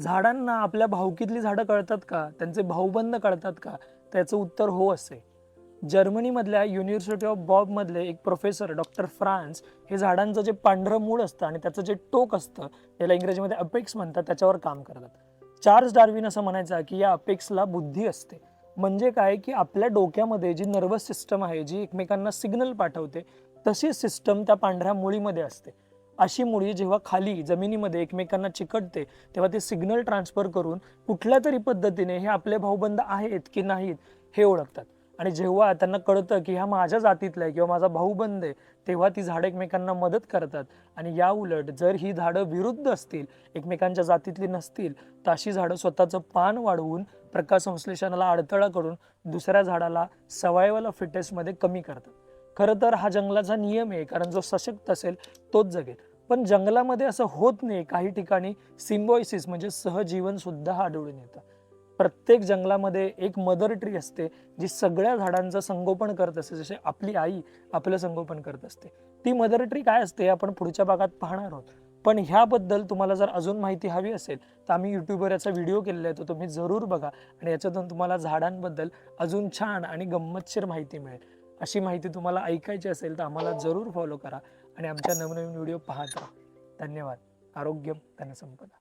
झाडांना आपल्या भावकीतली झाडं कळतात का? त्यांचे भाऊबंद कळतात का? त्याचं उत्तर हो असे. जर्मनीमधल्या युनिव्हर्सिटी ऑफ बॉबमधले एक प्रोफेसर डॉक्टर फ्रान्स हे झाडांचं जे पांढरं मूळ असतं आणि त्याचं जे टोक असतं याला इंग्रजीमध्ये अपेक्स म्हणतात त्याच्यावर काम करतात. चार्ल्स डार्विन असं म्हणायचं की या अपेक्सला बुद्धी असते. म्हणजे काय? की आपल्या डोक्यामध्ये जी नर्वस सिस्टम आहे जी एकमेकांना सिग्नल पाठवते तशी सिस्टम त्या पांढऱ्या मुळीमध्ये असते. अशी मुळी जेव्हा खाली जमिनीमध्ये एकमेकांना चिकटते तेव्हा ते सिग्नल ट्रान्सफर करून कुठल्या तरी पद्धतीने हे आपले भाऊबंद आहेत की नाहीत हे ओळखतात. आणि जेव्हा त्यांना कळतं की ह्या माझ्या जातीतला आहे किंवा माझा भाऊबंद आहे तेव्हा ती झाडं एकमेकांना मदत करतात. आणि या उलट जर ही झाडं विरुद्ध असतील एकमेकांच्या जातीतली नसतील तर अशी झाडं स्वतःचं पान वाढवून प्रकाश संश्लेषणाला अडथळा करून दुसऱ्या झाडाला सवायवल फिटनेसमध्ये कमी करतात. खरं तर हा जंगलाचा नियम आहे कारण जो सशक्त असेल तोच जगेल. पण जंगलामध्ये असं होत नाही. काही ठिकाणी सिम्बॉयसिस म्हणजे सहजीवन सुद्धा आढळून येतं. प्रत्येक जंगलामध्ये एक मदर ट्री असते जी सगळ्या झाडांचं संगोपन करत असते. जसे आपली आई आपलं संगोपन करत असते. ती मदर ट्री काय असते आपण पुढच्या भागात पाहणार आहोत. पण ह्याबद्दल तुम्हाला जर अजून माहिती हवी असेल तर आम्ही युट्यूबवर याचा व्हिडिओ केलेला आहे तो तुम्ही जरूर बघा. आणि याच्यातून तुम्हाला झाडांबद्दल अजून छान आणि गंमतशीर माहिती मिळेल. अशी माहिती तुम्हाला ऐकायची असेल तर आम्हाला जरूर फॉलो करा. आणि आमच्या नवनवीन व्हिडिओ पाहत राहा. धन्यवाद. आरोग्यम धनसंपदा